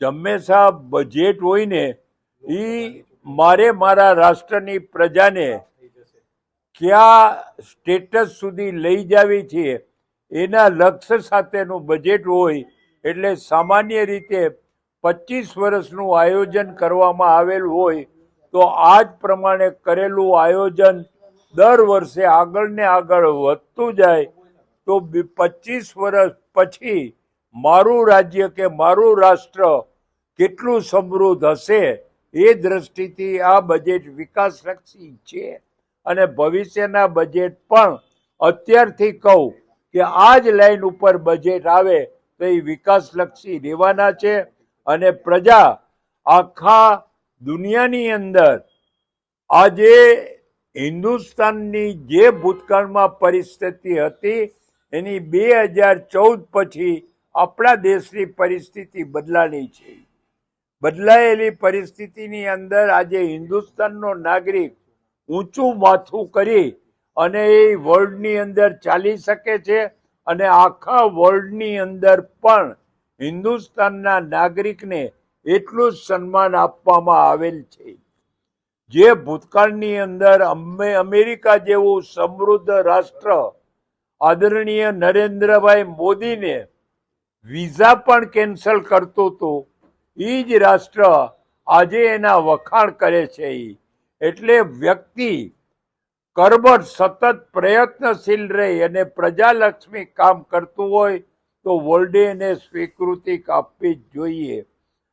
હંમેશા બજેટ હોય ને એ મારે મારા રાષ્ટ્રની પ્રજાને કયા સ્ટેટસ સુધી લઈ જાવી છે, એના લક્ષ્ય સાથેનું બજેટ હોય, એટલે સામાન્ય રીતે પચીસ વર્ષનું આયોજન કરવામાં આવેલું હોય, તો આ જ પ્રમાણે કરેલું આયોજન દર વર્ષે આગળ ને આગળ વધતું જાય, તો પચીસ વર્ષ પછી મારું રાજ્ય કે મારું રાષ્ટ્ર કેટલું સમૃદ્ધ હશે એ દ્રષ્ટિથી આ બજેટ વિકાસલક્ષી છે. અને ભવિષ્યના બજેટ પણ અત્યારથી કહું કે આ જ લાઈન ઉપર બજેટ આવે તો એ વિકાસલક્ષી રહેવાના છે. અને પ્રજા આખા દુનિયાની અંદર આજે હિન્દુસ્તાનની જે ભૂતકાળમાં પરિસ્થિતિ હતી એની બે હજાર ચૌદ પછી આપણા દેશની પરિસ્થિતિ બદલાની છે. બદલાયેલી પરિસ્થિતિની અંદર આજે હિન્દુસ્તાનનો નાગરિક ઊંચું માથું કરી અને એ વર્લ્ડની અંદર ચાલી શકે છે અને આખા વર્લ્ડની અંદર પણ હિન્દુસ્તાનના નાગરિકને એટલું જ સન્માન આપવામાં આવેલ છે. જે ભૂતકાળની અંદર અમે અમેરિકા જેવું સમૃદ્ધ રાષ્ટ્ર આદરણીય નરેન્દ્રભાઈ મોદીને વિઝા પણ કેન્સલ કરતું હતું એ જ રાષ્ટ્ર આજે એના વખાણ કરે છે એ એટલે વ્યક્તિ કરબટ સતત પ્રયત્નશીલ રહી અને પ્રજાલક્ષ્મી કામ કરતું હોય તો વર્લ્ડે એને સ્વીકૃતિ આપવી જ જોઈએ.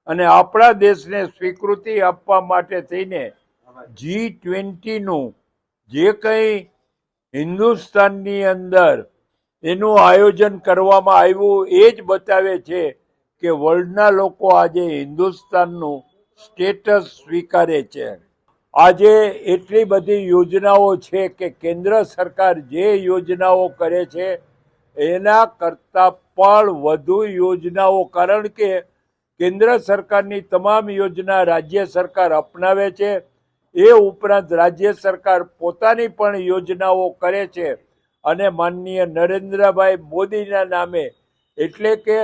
અને આપણા દેશને સ્વીકૃતિ આપવા માટે થઈને જી ટ્વેન્ટીનું જે કંઈ હિન્દુસ્તાનની અંદર એનું આયોજન કરવામાં આવ્યું, એ જ બતાવે છે કે વર્લ્ડના લોકો આજે હિન્દુસ્તાનનું સ્ટેટસ સ્વીકારે છે. આજે એટલી બધી યોજનાઓ છે કે કેન્દ્ર સરકાર જે યોજનાઓ કરે છે, એના કરતાં પણ વધુ યોજનાઓ, કારણ કે કેન્દ્ર સરકારની તમામ યોજના રાજ્ય સરકાર અપનાવે છે. એ ઉપરાંત રાજ્ય સરકાર પોતાની પણ યોજનાઓ કરે છે. અને માનનીય નરેન્દ્રભાઈ મોદીના નામે એટલે કે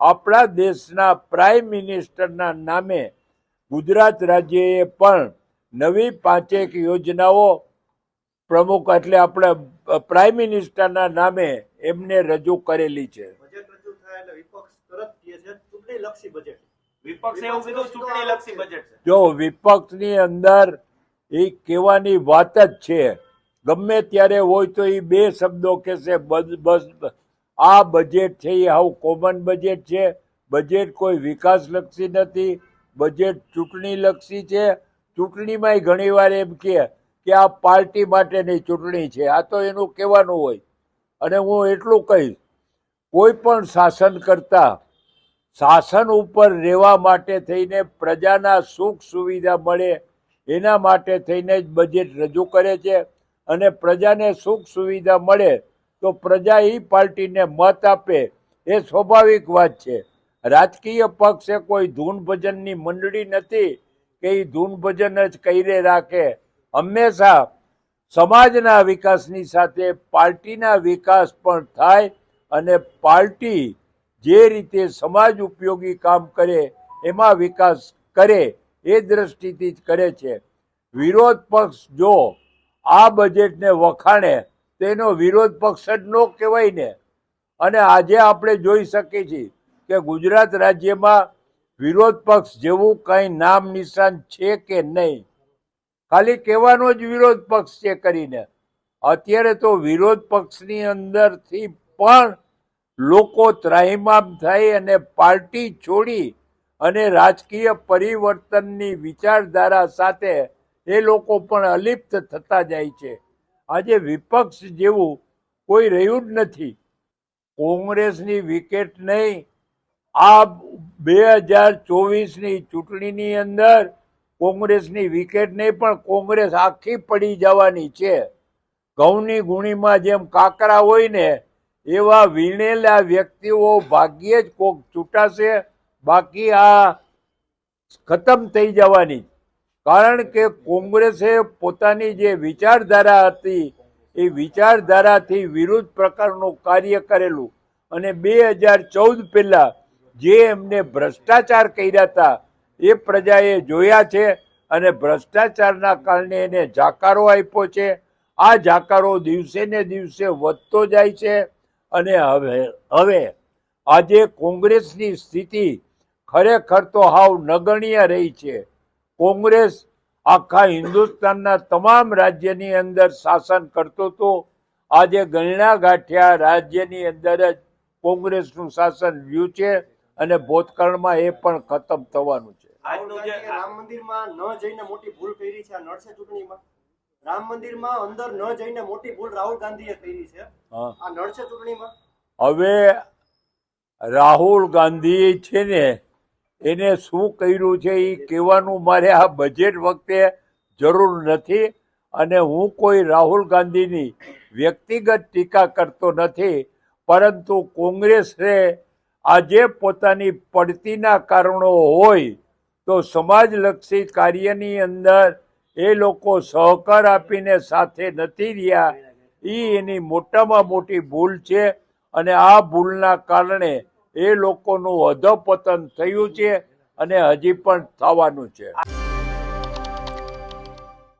આપણા દેશના પ્રાઇમ મિનિસ્ટરના નામે ગુજરાત રાજ્યએ પણ નવી પાંચેક યોજનાઓ પ્રમુખ એટલે આપણા પ્રાઇમ મિનિસ્ટરના નામે એમને રજૂ કરેલી છે. બજેટ રજૂ થાય એટલે વિપક્ષ તરત કહે છે ચૂંટણી લક્ષી બજેટ. વિપક્ષે એવું કીધું ચૂંટણી લક્ષી બજેટ છે. જો વિપક્ષની અંદર એ કહેવાની વાત જ છે ગમે ત્યારે હોય તો એ બે શબ્દો કહેશે બસ આ બજેટ છે એ હાવ કોમન બજેટ છે. બજેટ કોઈ વિકાસલક્ષી નથી. બજેટ ચૂંટણીલક્ષી છે. ચૂંટણીમાંય ઘણીવાર એમ કહે કે આ પાર્ટી માટેની ચૂંટણી છે. આ તો એનું કહેવાનું હોય. અને હું એટલું કહીશ, કોઈ પણ શાસન કરતા, શાસન ઉપર રહેવા માટે થઈને પ્રજાના સુખ સુવિધા મળે, એના માટે થઈને જ બજેટ રજૂ કરે છે. અને પ્રજાને સુખ સુવિધા મળે તો પ્રજા એ પાર્ટીને મત આપે, એ સ્વાભાવિક વાત છે. રાજકીય પક્ષ એ કોઈ ધૂન ભજનની મંડળી નથી કે એ ધૂન ભજન જ કહીને રાખે. હંમેશા સમાજના વિકાસની સાથે પાર્ટીના વિકાસ પણ થાય અને પાર્ટી જે રીતે સમાજ ઉપયોગી કામ કરે, એમાં વિકાસ કરે, એ દ્રષ્ટિથી જ કરે છે. વિરોધ પક્ષ જો આ બજેટને વખાણે તેનો વિરોધ પક્ષ જ ન કહેવાય ને. અને આજે આપણે જોઈ શકીએ છીએ કે ગુજરાત રાજ્યમાં વિરોધ પક્ષ જેવું કંઈ નામ નિશાન છે કે નહીં. ખાલી કહેવાનો જ વિરોધ પક્ષ છે કરીને. અત્યારે તો વિરોધ પક્ષની અંદરથી પણ લોકો ત્રાહિમામ થઈ અને પાર્ટી છોડી અને રાજકીય પરિવર્તનની વિચારધારા સાથે એ લોકો પણ અલિપ્ત થતા જાય છે. આજે વિપક્ષ જેવું કોઈ રહ્યું જ નથી. કોંગ્રેસની વિકેટ નહીં. આ બે હજાર ચોવીસની ચૂંટણીની અંદર કોંગ્રેસની વિકેટ નહીં, પણ કોંગ્રેસ આખી પડી જવાની છે. ઘઉંની ગુણીમાં જેમ કાકરા હોય ને, એવા વીણેલા વ્યક્તિઓ ભાગ્યે જ કોક ચૂંટાશે. બાકી આ ખતમ થઈ જવાની. કારણ કે કોંગ્રેસે પોતાની જે વિચારધારા હતી, એ વિચારધારાથી વિરુદ્ધ પ્રકારનું કાર્ય કરેલું. અને બે હજાર ચૌદ પહેલાં જે એમને ભ્રષ્ટાચાર કર્યા હતા, એ પ્રજાએ જોયા છે અને ભ્રષ્ટાચારના કારણે એને જાકારો આપ્યો છે. આ જાકારો દિવસે ને દિવસે વધતો જાય છે અને હવે હવે આજે કોંગ્રેસની સ્થિતિ ખરેખર તો હાવ નગણ્ય રહી છે. કોંગ્રેસ આખા હિન્દુસ્તાનના તમામ રાજ્યની અંદર શાસન કરતો હતો. આજે ગણ્યા ગાંઠ્યા રાજ્યની અંદર જ કોંગ્રેસનું શાસન રહ્યું છે અને ભૂતકાળમાં એ પણ ખતમ થવાનું છે. રામ મંદિરમાં ન જઈને મોટી ભૂલ કરી છે આ નડશે ચૂંટણીમાં? રામ મંદિરમાં અંદર ન જઈને મોટી ભૂલ રાહુલ ગાંધીએ કરી છે? આ નડશે ચૂંટણીમાં? હવે રાહુલ ગાંધી છે ને એને શું કર્યું છે એ કહેવાનું મારે આ બજેટ વખતે જરૂર નથી અને હું કોઈ રાહુલ ગાંધીની વ્યક્તિગત ટીકા કરતો નથી, પરંતુ કોંગ્રેસે આજે પોતાની પડતીના કારણો હોય તો સમાજલક્ષી કાર્યની અંદર એ લોકો સહકાર આપીને સાથે નથી રહ્યા. એ એની મોટામાં મોટી ભૂલ છે અને આ ભૂલના કારણે એ લોકોનું અધપતન થયું છે અને હજી પણ થવાનું છે.